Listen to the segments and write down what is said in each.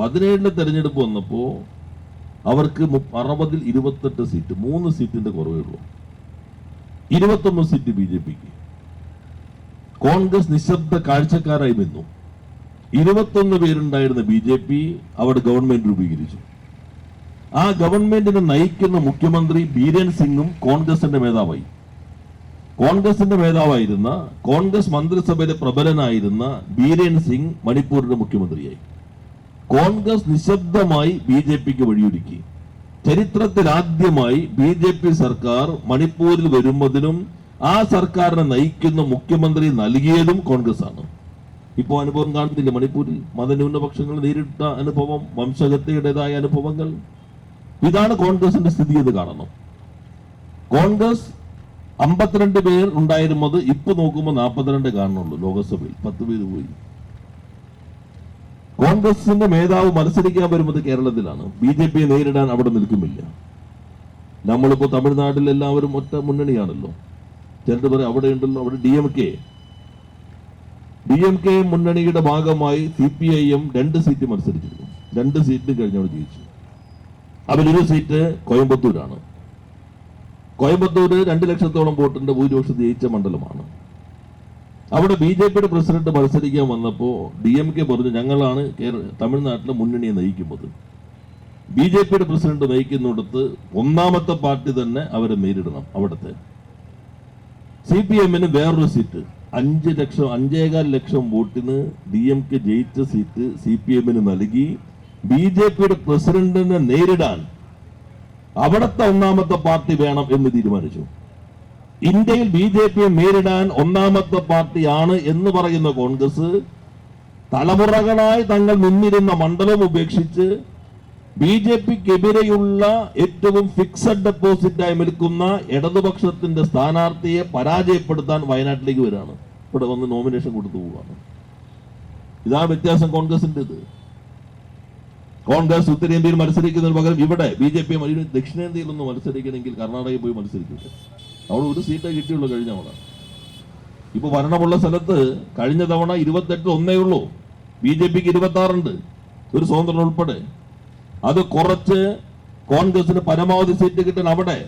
പതിനേഴിലെ തെരഞ്ഞെടുപ്പ് വന്നപ്പോൾ അവർക്ക് അറുപതിൽ ഇരുപത്തെട്ട് സീറ്റ് മൂന്ന് സീറ്റിന്റെ കുറവേ ഉള്ളൂ. ഇരുപത്തൊന്ന് സീറ്റ് ബി ജെ പിക്ക്. കോൺഗ്രസ് നിശബ്ദ കാഴ്ചക്കാരായി നിന്നു. ഇരുപത്തൊന്ന് പേരുണ്ടായിരുന്ന ബി ജെ പി അവിടെ ഗവൺമെന്റ് രൂപീകരിച്ചു. ആ ഗവൺമെന്റിനെ നയിക്കുന്ന മുഖ്യമന്ത്രി ബീരൻ സിംഗും കോൺഗ്രസിന്റെ നേതാവായി കോൺഗ്രസിന്റെ നേതാവായിരുന്ന കോൺഗ്രസ് മന്ത്രിസഭയിലെ പ്രബലനായിരുന്ന ബീരൻ സിംഗ് മണിപ്പൂരിന്റെ മുഖ്യമന്ത്രിയായി. കോൺഗ്രസ് നിശബ്ദമായി ബി ജെ പിക്ക് വഴിയൊരുക്കി. ചരിത്രത്തിലാദ്യമായി ബി ജെ പി സർക്കാർ മണിപ്പൂരിൽ വരുന്നതിനും ആ സർക്കാരിനെ നയിക്കുന്ന മുഖ്യമന്ത്രി നൽകിയതും കോൺഗ്രസ് ആണ് ഇപ്പോൾ അനുഭവം കാണുന്നില്ല മണിപ്പൂരിൽ? മതന്യൂനപക്ഷങ്ങൾ നേരിട്ട അനുഭവം വംശഹത്യയുടേതായ അനുഭവങ്ങൾ. ഇതാണ് കോൺഗ്രസിന്റെ സ്ഥിതി എന്ന് കാണണം. കോൺഗ്രസ് അമ്പത്തിരണ്ട് പേർ ഉണ്ടായിരുന്നത് ഇപ്പൊ നോക്കുമ്പോൾ നാൽപ്പത്തിരണ്ട് കാണുന്നുള്ളൂ ലോക്സഭയിൽ. പത്ത് പേര് പോയി. കോൺഗ്രസിന്റെ മേധാവ് മത്സരിക്കാൻ വരുന്നത് കേരളത്തിലാണ്. ബി ജെ പിയെ നേരിടാൻ അവിടെ നിൽക്കുമില്ല നമ്മളിപ്പോ തമിഴ്നാട്ടിൽ എല്ലാവരും ഒറ്റ മുന്നണിയാണല്ലോ. ചിലർ പറയും അവിടെ ഉണ്ടല്ലോ അവിടെ D M K. D M K മുന്നണിയുടെ ഭാഗമായി സി പി ഐ എം രണ്ട് സീറ്റ് മത്സരിച്ചിരുന്നു. രണ്ട് സീറ്റ് കഴിഞ്ഞവിടെ ജയിച്ചു. അവരൊരു സീറ്റ് കോയമ്പത്തൂരാണ്. കോയമ്പത്തൂര് രണ്ട് ലക്ഷത്തോളം വോട്ടിന്റെ ഭൂരിപക്ഷം ജയിച്ച മണ്ഡലമാണ്. അവിടെ ബി ജെ പിയുടെ പ്രസിഡന്റ് മത്സരിക്കാൻ വന്നപ്പോൾ ഡി എം കെ പറഞ്ഞു ഞങ്ങളാണ് കേരള തമിഴ്നാട്ടിലെ മുന്നണിയെ നയിക്കുന്നത്. ബി ജെ പിയുടെ പ്രസിഡന്റ് നയിക്കുന്നിടത്ത് ഒന്നാമത്തെ പാർട്ടി തന്നെ അവരെ നേരിടണം അവിടുത്തെ. സി പി എമ്മിന് വേറൊരു സീറ്റ്. അഞ്ച് ലക്ഷം അഞ്ചേകാൽ ലക്ഷം വോട്ടിന് ഡി എം കെ ജയിച്ച സീറ്റ് സി പി എമ്മിന് നൽകി. ബി ജെ പിയുടെ പ്രസിഡന്റിനെ നേരിടാൻ അവിടുത്തെ ഒന്നാമത്തെ പാർട്ടി വേണം എന്ന് തീരുമാനിച്ചു. ഇന്ത്യയിൽ ബി ജെ പിയെ നേരിടാൻ ഒന്നാമത്തെ പാർട്ടിയാണ് എന്ന് പറയുന്ന കോൺഗ്രസ് തലമുറകളായി തങ്ങൾ നിന്നിരുന്ന മണ്ഡലം ഉപേക്ഷിച്ച് ബി ജെ പിക്കെതിരെയുള്ള ഏറ്റവും ഫിക്സഡ് ഡെപ്പോസിറ്റായി നിൽക്കുന്ന ഇടതുപക്ഷത്തിന്റെ സ്ഥാനാർത്ഥിയെ പരാജയപ്പെടുത്താൻ വയനാട്ടിലേക്ക് വരികയാണ്. ഇവിടെ വന്ന് നോമിനേഷൻ കൊടുത്തു പോവുകയാണ്. ഇതാണ് വ്യത്യാസം കോൺഗ്രസിന്റെ ഇത്. കോൺഗ്രസ് ഉത്തരേന്ത്യയിൽ മത്സരിക്കുന്നതിന് പകരം ഇവിടെ ബി ജെ പി ദക്ഷിണേന്ത്യയിൽ ഒന്ന് മത്സരിക്കണമെങ്കിൽ കർണാടകയിൽ പോയി മത്സരിക്കില്ല അവിടെ ഒരു സീറ്റേ കിട്ടിയുള്ളൂ കഴിഞ്ഞ തവണ. ഇപ്പൊ ഭരണമുള്ള സ്ഥലത്ത് കഴിഞ്ഞ തവണ ഇരുപത്തെട്ട് ഒന്നേ ഉള്ളൂ. ബി ജെ പിക്ക് ഇരുപത്താറുണ്ട് ഒരു സ്വതന്ത്രൻ ഉൾപ്പെടെ. അത് കുറച്ച് കോൺഗ്രസിന് പരമാവധി സീറ്റ് കിട്ടാൻ അവിടെ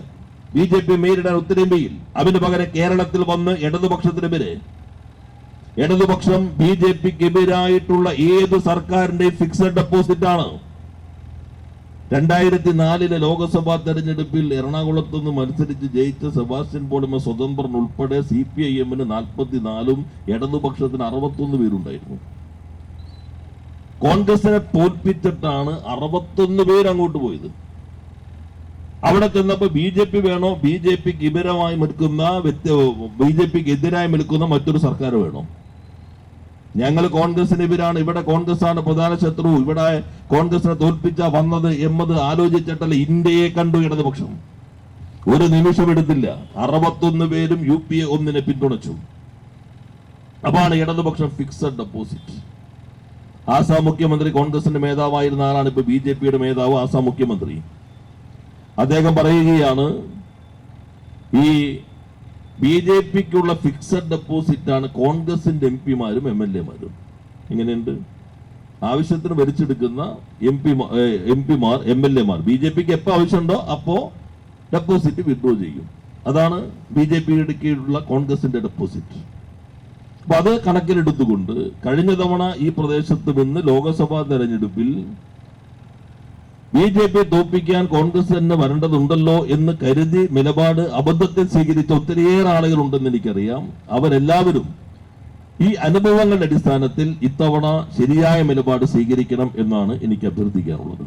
ബി ജെ പി നേരിടാൻ ഉത്തരേന്ത്യയിൽ. അതിന് പകരം കേരളത്തിൽ വന്ന് ഇടതുപക്ഷത്തിനെതിരെ. ഇടതുപക്ഷം ബി ജെ പിക്ക് എതിരായിട്ടുള്ള ഏത് സർക്കാരിന്റെയും ഫിക്സഡ് ഡെപ്പോസിറ്റ് ആണ്. രണ്ടായിരത്തി നാലിലെ ലോക്സഭാ തെരഞ്ഞെടുപ്പിൽ എറണാകുളത്ത് നിന്ന് മത്സരിച്ച് ജയിച്ച സെബാസ്റ്റ്യൻ പോളിമ സ്വതന്ത്രൻ ഉൾപ്പെടെ സി പി ഐ എമ്മിന് നാൽപ്പത്തിനാലും ഇടതുപക്ഷത്തിന് അറുപത്തൊന്ന് പേരുണ്ടായിരുന്നു. കോൺഗ്രസിനെ തോൽപ്പിച്ചിട്ടാണ് അറുപത്തൊന്ന് പേര് അങ്ങോട്ട് പോയത്. അവിടെ ചെന്നപ്പോ ബി ജെ പി വേണോ? ബി ജെ പിക്ക് നിൽക്കുന്ന ബി ജെ പിക്ക് എതിരായി നിൽക്കുന്ന മറ്റൊരു സർക്കാർ വേണോ? ഞങ്ങൾ കോൺഗ്രസിനെതിരാണ് ഇവിടെ കോൺഗ്രസ് ആണ് പ്രധാന ശത്രു. ഇവിടെ കോൺഗ്രസിനെ തോൽപ്പിച്ച വന്നത് എന്നത് ആലോചിച്ചിട്ടല്ല ഇന്ത്യയെ കണ്ടു ഇടതുപക്ഷം. ഒരു നിമിഷം എടുത്തില്ല. അറുപത്തൊന്ന് പേരും യു പി എ ഒന്നിനെ പിന്തുണച്ചു. അപ്പാണ് ഇടതുപക്ഷം ഫിക്സഡ് ഡെപ്പോസിറ്റ് ആസാം മുഖ്യമന്ത്രി കോൺഗ്രസിന്റെ മേധാവായിരുന്ന ആളാണ് ഇപ്പൊ ബി ജെ പിയുടെ മേധാവ് ആസാം മുഖ്യമന്ത്രി. അദ്ദേഹം പറയുകയാണ് ഈ ബി ജെ പിക്കുള്ള ഫിക്സഡ് ഡെപ്പോസിറ്റ് ആണ് കോൺഗ്രസിന്റെ എം പിമാരും എം എൽ എമാരും. ഇങ്ങനെയുണ്ട്. ആവശ്യത്തിന് ഭരിച്ചെടുക്കുന്ന എം പി എം പിമാർ എം എൽ എമാർ. ബി ജെ പിക്ക് എപ്പോൾ ആവശ്യമുണ്ടോ അപ്പോ ഡെപ്പോസിറ്റ് വിഡ്രോ ചെയ്യും. അതാണ് ബി ജെ പിയുടെ കീഴിലുള്ള കോൺഗ്രസിന്റെ ഡെപ്പോസിറ്റ് അപ്പൊ അത് കണക്കിലെടുത്തുകൊണ്ട് കഴിഞ്ഞ തവണ ഈ പ്രദേശത്ത് നിന്ന് ലോക്സഭാ തെരഞ്ഞെടുപ്പിൽ ബി ജെ പി തോപ്പിക്കാൻ കോൺഗ്രസ് തന്നെ വരേണ്ടതുണ്ടല്ലോ എന്ന് കരുതി നിലപാട് അബദ്ധത്തിൽ സ്വീകരിച്ച ഒത്തിരിയേറെ ആളുകളുണ്ടെന്ന് എനിക്കറിയാം. അവരെല്ലാവരും ഈ അനുഭവങ്ങളുടെ അടിസ്ഥാനത്തിൽ ഇത്തവണ ശരിയായ നിലപാട് സ്വീകരിക്കണം എന്നാണ് എനിക്ക് അഭ്യർത്ഥിക്കാനുള്ളത്.